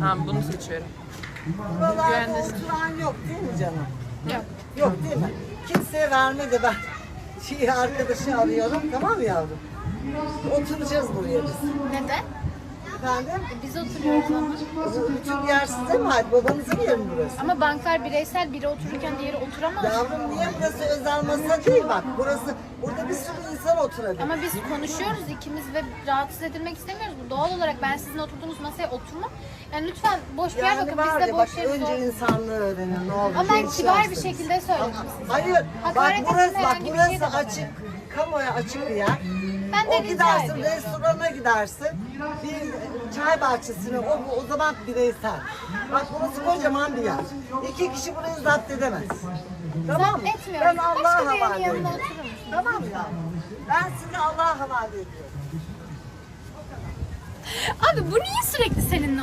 Tamam bunu seçiyorum. Buralarda Güvendesin. oturan yok değil mi canım? Yok. Yok değil mi? Kimseye vermedi ben. Şey arkadaşı arıyorum tamam mı yavrum? Oturacağız buraya biz. Neden? Efendim? Biz oturuyoruz ama. Bütün yer size mi ait? Babanızın yeri mi burası? Ama banklar bireysel biri otururken diğeri oturamaz. Yavrum niye burası özel masa değil bak. Burası, burada bir sürü insan oturabilir. Ama biz konuşuyoruz ikimiz ve rahatsız edilmek istemiyoruz. Bu doğal olarak ben sizin oturduğunuz masaya oturmam. Yani lütfen boş bir yer bakın var biz de ya bak boş yeriz. önce insanlığı öğrenin ne olur. Ama ben kibar bir şekilde söyledim size. Hayır. Bak Hakaret burası bak herhangi bir şey de açık. Kamuya açık bir yer. Ben de o rica gidersin ediyorum. restorana gidersin. Bir çay bahçesine o, o zaman bireysel. Bak burası kocaman bir yer. İki kişi burayı zapt edemez. Tamam mı? Ben Başka Allah'a birinin havale ediyorum. oturur musun? Tamam mı ya? Ben sizi Allah'a havale ediyorum. Abi bu niye sürekli seninle